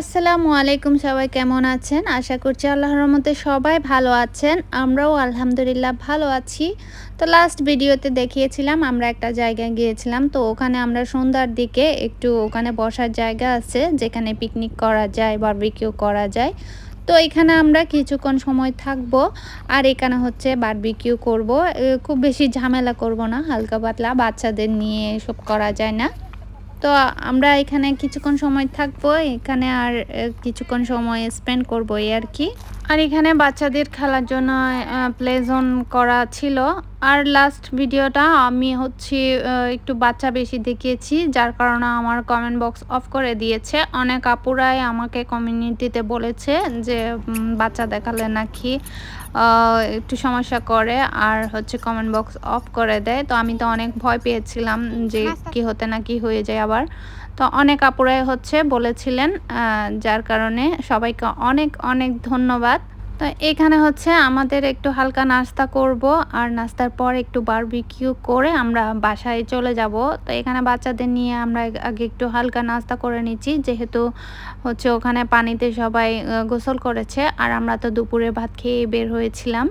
আসসালামু আলাইকুম, সবাই কেমন আছেন? আশা করছি আল্লাহর রহমতে সবাই ভালো আছেন। আমরাও আলহামদুলিল্লাহ ভালো আছি। তো লাস্ট ভিডিওতে দেখিয়েছিলাম, আমরা একটা জায়গায় গিয়েছিলাম। তো ওখানে আমরা সন্ধ্যার দিকে একটু ওখানে বসার জায়গা আছে, যেখানে পিকনিক করা যায় বারবিকিউ করা যায়। তো এখানে আমরা কিছুক্ষণ সময় থাকব, আর এখানে হচ্ছে বারবিকিউ করব। খুব বেশি ঝামেলা করব না, হালকা পাতলা, বাচ্চাদের নিয়ে এসব করা যায় না। তো আমরা এখানে কিছুক্ষণ সময় থাকব, এখানে আর কিছুক্ষণ সময় স্পেন্ড করব এই আর কি। আর এখানে বাচ্চাদের খেলার জন্য প্লে জোন করা ছিল। আর লাস্ট ভিডিওটা আমি হচ্ছে একটু বাচ্চা বেশি দেখিয়েছি যার কারণে আমার কমেন্ট বক্স অফ করে দিয়েছে। অনেক আপুরাই আমাকে কমিউনিটিতে বলেছে যে বাচ্চা দেখালে নাকি একটু সমস্যা করে আর হচ্ছে কমেন্ট বক্স অফ করে দেয়। তো আমি তো অনেক ভয় পেয়েছিলাম যে কি হতে না কি হয়ে যায় আবার। তো অনেক আপুরাই হচ্ছে বলেছিলেন যার কারণে সবাইকে অনেক অনেক ধন্যবাদ। তো এখানে হচ্ছে আমাদের একটু হালকা নাস্তা করব, আর নাস্তার পর একটু বারবিকিউ করে আমরা বাসায় চলে যাব। তো এখানে বাচ্চাদের নিয়ে আমরা আগে একটু হালকা নাস্তা করে নিচ্ছি, যেহেতু হচ্ছে ওখানে পানিতে সবাই গোসল করেছে, আর আমরা তো দুপুরে ভাত খেয়ে বের হয়েছিলাম।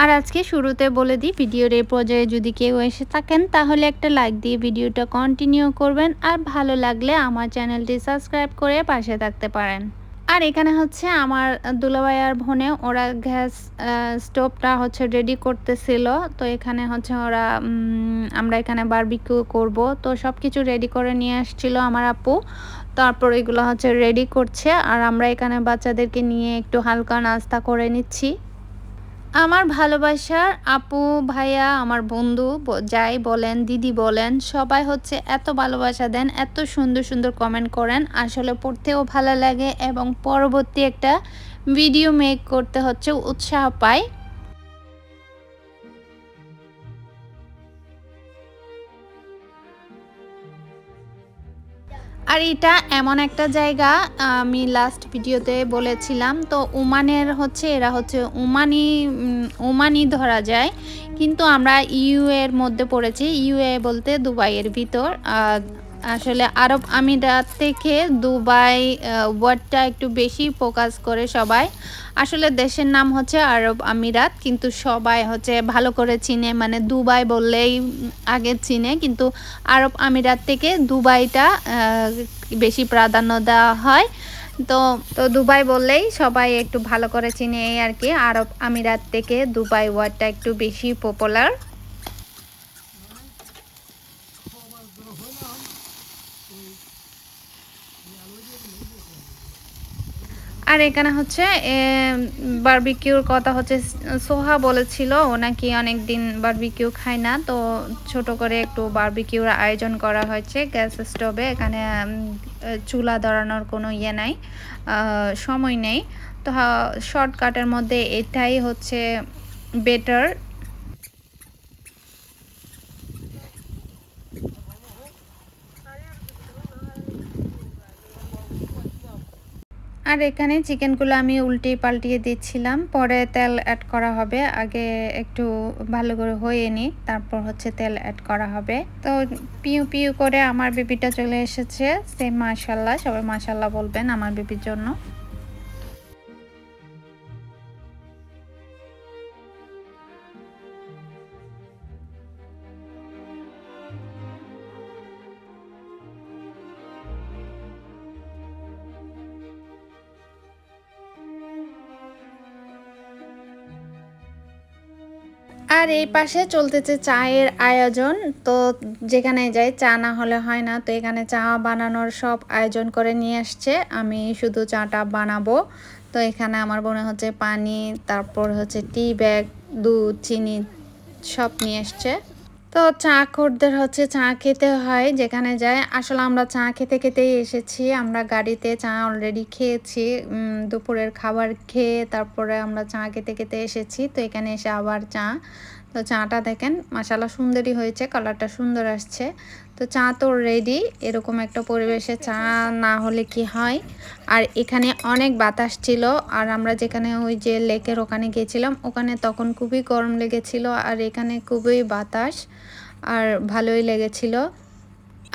আর আজকে শুরুতে বলে দিই, ভিডিওর এই পর্যায়ে যদি কেউ এসে থাকেন, তাহলে একটা লাইক দিয়ে ভিডিওটা কন্টিনিউ করবেন, আর ভালো লাগলে আমার চ্যানেলটি সাবস্ক্রাইব করে পাশে থাকতে পারেন। আর এখানে হচ্ছে আমার দুলাভাই আর ভনে ওরা গ্যাস স্টোভটা হচ্ছে রেডি করতেছিল। তো এখানে হচ্ছে ওরা আমরা এখানে বারবিকিউ করব। তো সব কিছু রেডি করে নিয়ে আসছিল আমার আপু। তারপর এগুলো হচ্ছে রেডি করছে। আর আমরা এখানে বাচ্চাদেরকে নিয়ে একটু হালকা নাস্তা করে নিচ্ছি। আমার ভালোবাসার আপু, ভাইয়া, আমার বন্ধু যাই বলেন, দিদি বলেন, সবাই হচ্ছে এত ভালোবাসা দেন, এত সুন্দর সুন্দর কমেন্ট করেন। আসলে পড়তেও ভালো লাগে এবং পরবর্তী একটা ভিডিও মেক করতে হচ্ছে, উৎসাহ পায়। আর এটা এমন একটা জায়গা, আমি লাস্ট ভিডিওতে বলেছিলাম, তো উমানের হচ্ছে, এরা হচ্ছে ওমানি ওমানি ধরা যায়। কিন্তু আমরা ইউ এর মধ্যে পড়েছি ইউএ বলতে দুবাইয়ের ভিতর আসলে আরব আমিরাত থেকে দুবাই ওয়ার্ডটা একটু বেশি ফোকাস করে সবাই। আসলে দেশের নাম হচ্ছে আরব আমিরাত, কিন্তু সবাই হচ্ছে ভালো করে চিনে মানে দুবাই বললেই আগে চিনে, কিন্তু আরব আমিরাত থেকে দুবাইটা বেশি প্রাধান্য দেওয়া হয়। তো তো দুবাই বললেই সবাই একটু ভালো করে চিনে এই আর কি, আরব আমিরাত থেকে দুবাই ওয়ার্ডটা একটু বেশি পপুলার আর এখানে হচ্ছে বারবিকিউর কথা হচ্ছে, সোহা বলেছিল, ও নাকি অনেক দিন বারবিকিউ খায় না, তো ছোট করে একটু বারবিকিউর আয়োজন করা হয়েছে গ্যাস স্টোভে, এখানে চুলা ধরানোর কোনো ইয়ে নাই সময় নেই। তো শর্টকাটের মধ্যে এটাই হচ্ছে বেটার আর এখানে চিকেনগুলো আমি উল্টে পাল্টিয়ে দিচ্ছিলাম। পরে তেল অ্যাড করা হবে। আগে একটু ভালো করে হয়ে নিই, তারপর হচ্ছে তেল অ্যাড করা হবে। তো পিউ পিউ করে আমার বেবিটা চলে এসেছে। সেম মাশাল্লাহ, সবাই মাশাল্লাহ বলবেন আমার বেবির জন্য। আর এই পাশে চলতেছে চায়ের আয়োজন। তো যেখানে যাই, চা না হলে হয় না। তো এখানে চা বানানোর সব আয়োজন করে নিয়ে আসছে। আমি শুধু চাটা বানাবো। তো এখানে আমার মনে হচ্ছে পানি, তারপর হচ্ছে টি ব্যাগ, দুধ, চিনি সব নিয়ে এসছে তো চা খোরদের হচ্ছে চা খেতে হয়, যেখানে যায়। আসলে আমরা চা খেতে খেতেই এসেছি। আমরা গাড়িতে চা অলরেডি খেয়েছি দুপুরের খাবার খেয়ে তারপরে আমরা চা খেতে খেতে এসেছি। তো এখানে এসে আবার চা। তো চাটা দেখেন মাসালা সুন্দরই হয়েছে, কালারটা সুন্দর আসছে। তো চা তো রেডি এরকম একটা পরিবেশে চা না হলে কি হয়? আর এখানে অনেক বাতাস ছিল, আর আমরা যেখানে ওই যে লেকের ওখানে গিয়েছিলাম, ওখানে তখন খুবই গরম লেগেছিল, আর এখানে খুবই বাতাস, আর ভালোই লেগেছিল।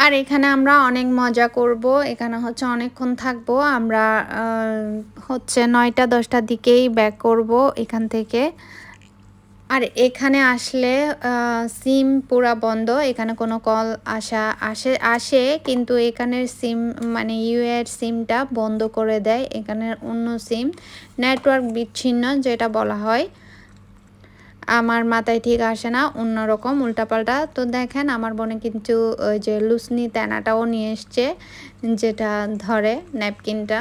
আর এখানে আমরা অনেক মজা করব, এখানে হচ্ছে অনেকক্ষণ থাকব, আমরা হচ্ছে নয়টা দশটার দিকেই ব্যাক করব এখান থেকে। আর এখানে আসলে সিম পুরা বন্ধ। এখানে কোনো কল আসা, আসে আসে, কিন্তু এখানের সিম মানে ইউএর সিমটা বন্ধ করে দেয়। এখানের অন্য সিম, নেটওয়ার্ক বিচ্ছিন্ন যেটা বলা হয়। আমার মাথায় ঠিক আসে না অন্যরকম উল্টাপাল্টা। তো দেখেন, আমার বোনে কিন্তু ওই যে লুসনি তেনাটাও নিয়ে এসছে, যেটা ধরে ন্যাপকিনটা।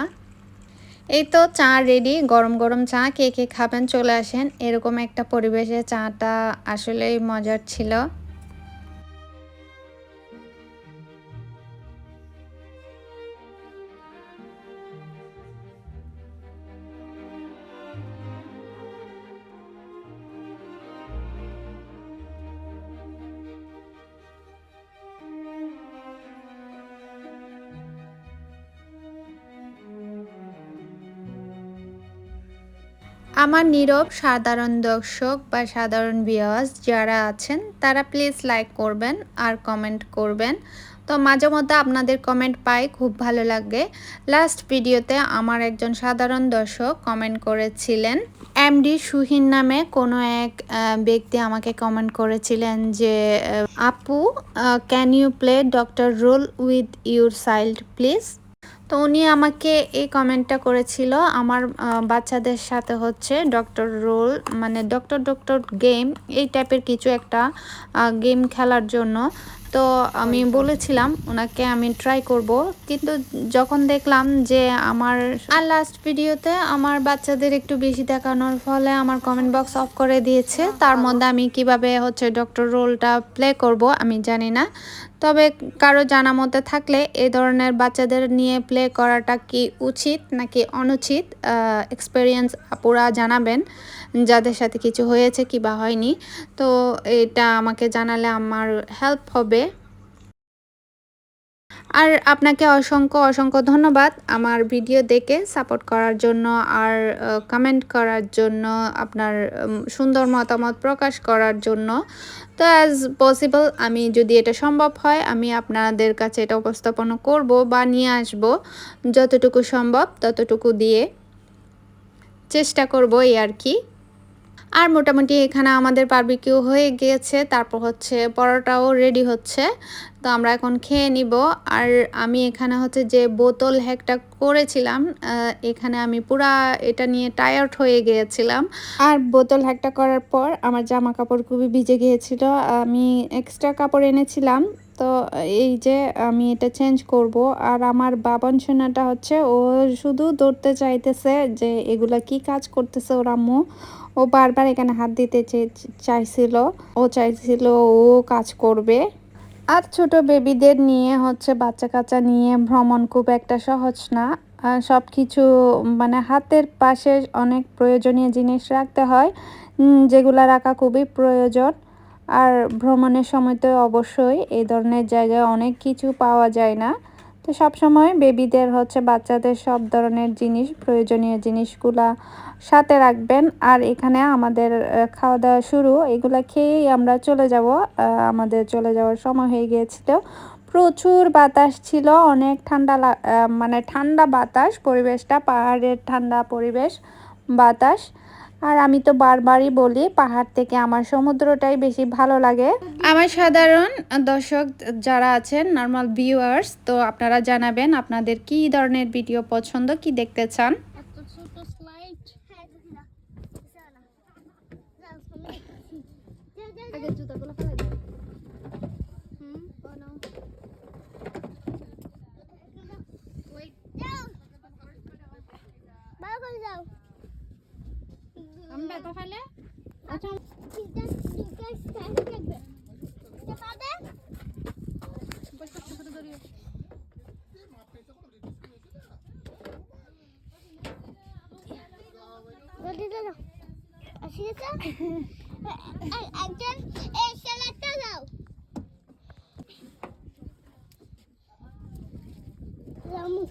এই তো চা রেডি গরম গরম চা, কে কে খাবেন চলে আসেন। এরকম একটা পরিবেশে চাটা আসলেই মজার ছিল। আমার নীরব সাধারণ দর্শক বা সাধারণ বিয়াস যারা আছেন, তারা প্লিজ লাইক করবেন আর কমেন্ট করবেন। তো মাঝে মধ্যে আপনাদের কমেন্ট পাই, খুব ভালো লাগে। লাস্ট ভিডিওতে আমার একজন সাধারণ দর্শক কমেন্ট করেছিলেন। এমডি সুহিন নামে কোনো এক ব্যক্তি আমাকে কমেন্ট করেছিলেন যে আপু can you play doctor role with your child please তো উনি আমাকে এই কমেন্টটা করেছিল, আমার বাচ্চাদের সাথে হচ্ছে ডক্টর রোল মানে ডক্টর ডক্টর গেম এই টাইপের কিছু একটা গেম খেলার জন্য। তো আমি বলেছিলাম, ওনাকে আমি ট্রাই করব। কিন্তু যখন দেখলাম যে আমার আর লাস্ট ভিডিওতে আমার বাচ্চাদের একটু বেশি দেখানোর ফলে আমার কমেন্ট বক্স অফ করে দিয়েছে। তার মধ্যে আমি কীভাবে হচ্ছে ডক্টর রোলটা প্লে করব আমি জানি না। তবে কারও জানা মতে থাকলে এ ধরনের বাচ্চাদের নিয়ে প্লে করাটা কি উচিত নাকি অনুচিত এক্সপেরিয়েন্স আপুরা জানাবেন। যাদের সাথে কিছু হয়েছে কি বা হয়নি। তো এটা আমাকে জানালে আমার হেল্প হবে। আর আপনাকে অসংখ্য অসংখ্য ধন্যবাদ আমার ভিডিও দেখে সাপোর্ট করার জন্য আর কমেন্ট করার জন্য, আপনার সুন্দর মতামত প্রকাশ করার জন্য। তো অ্যাজ পসিবল আমি যদি এটা সম্ভব হয়, আমি আপনাদের কাছে এটা উপস্থাপন করব বা নিয়ে আসব যতটুকু সম্ভব, ততটুকু দিয়ে চেষ্টা করব এই আর কি। আর মোটামুটি এখানে আমাদের বারবিকিউ হয়ে গিয়েছে, তারপর হচ্ছে পরোটাও রেডি হচ্ছে। তো আমরা এখন খেয়ে নিব। আর আমি এখানে হচ্ছে যে বোতল হ্যাকটা করেছিলাম এখানে আমি পুরা এটা নিয়ে টায়ার্ড হয়ে গিয়েছিলাম। আর বোতল হ্যাকটা করার পর আমার জামা কাপড় খুবই ভিজে গিয়েছিল, আমি এক্সট্রা কাপড় এনেছিলাম। তো এই যে আমি এটা চেঞ্জ করব। আর আমার বাবন সোনাটা হচ্ছে ও শুধু দৌড়তে চাইতেছে যে এগুলা কি কাজ করতেছে ওর আম্মু। ও বারবার এখানে হাত দিতে চাইছিল। ও চাইছিল ও কাজ করবে। আর ছোট বেবিদের নিয়ে হচ্ছে বাচ্চা কাচ্চা নিয়ে ভ্রমণ খুব একটা সহজ না। সব কিছু মানে হাতের পাশে অনেক প্রয়োজনীয় জিনিস রাখতে হয় যেগুলো রাখা খুবই প্রয়োজন। আর ভ্রমণের সময় তো অবশ্যই এই ধরনের জায়গায় অনেক কিছু পাওয়া যায় না। তো সব সময় বেবিদের হচ্ছে বাচ্চাদের সব ধরনের জিনিস, প্রয়োজনীয় জিনিসগুলা সাথে রাখবেন। আর এখানে আমাদের খাওয়া দাওয়া শুরু। এগুলা খেয়েই আমরা চলে যাব। আমাদের চলে যাওয়ার সময় হয়ে গিয়েছিল। প্রচুর বাতাস ছিল, অনেক ঠান্ডা মানে ঠান্ডা বাতাস, পরিবেশটা পাহাড়ের ঠান্ডা পরিবেশ বাতাস। আর আমি তো বারবারই বলি পাহাড় থেকে আমার সমুদ্রটাই বেশি ভালো লাগে। আমার সাধারণ দর্শক যারা আছেন নর্মাল ভিউয়ার্স তো আপনারা জানাবেন আপনাদের কি ধরনের ভিডিও পছন্দ কি দেখতে চান? আগে জুতাগুলো ফেলে দাও হুম ভালো করে যাও আমি ব্যথা ফেলে আচ্ছা তিনটা তিনটা স্ট্যান্ড থাকবে এটা পাবে বস বস করে ধরিও বলতে দাও আসিয়েছে একজন এই স্যালাডটা দাও রামু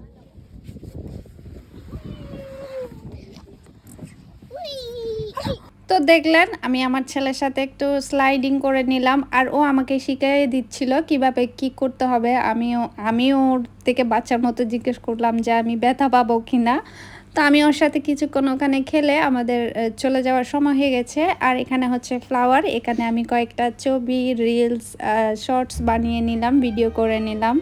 তো দেখলেন, আমি আমার ছেলের সাথে একটু স্লাইডিং করে নিলাম, আর ও আমাকে শিখিয়ে দিচ্ছিল কীভাবে কি করতে হবে। আমিও আমিও ওর থেকে বাচ্চার মতো জিজ্ঞেস করলাম যে আমি ব্যথা পাবো কি না তো আমি ওর সাথে কিছুক্ষণ ওখানে খেলে আমাদের চলে যাওয়ার সময় হয়ে গেছে। আর এখানে হচ্ছে ফ্লাওয়ার এখানে আমি কয়েকটা ছবি রিলস শর্টস বানিয়ে নিলাম ভিডিও করে নিলাম।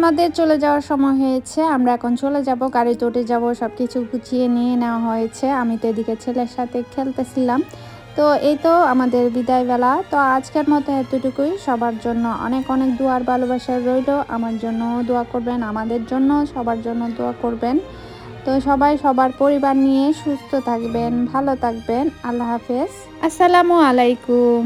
আমাদের চলে যাওয়ার সময় হয়েছে। আমরা এখন চলে যাব গাড়িতে উঠে যাব সব কিছু গুছিয়ে নিয়ে নেওয়া হয়েছে। আমি তো এদিকে ছেলের সাথে খেলতেছিলাম। তো এই তো আমাদের বিদায়বেলা। তো আজকের মতো এতটুকুই। সবার জন্য অনেক অনেক দোয়ার ভালোবাসা রইল। আমার জন্য দোয়া করবেন, আমাদের জন্য সবার জন্য দোয়া করবেন। তো সবাই সবার পরিবার নিয়ে সুস্থ থাকবেন, ভালো থাকবেন। আল্লাহ হাফেজ। আসসালামু আলাইকুম।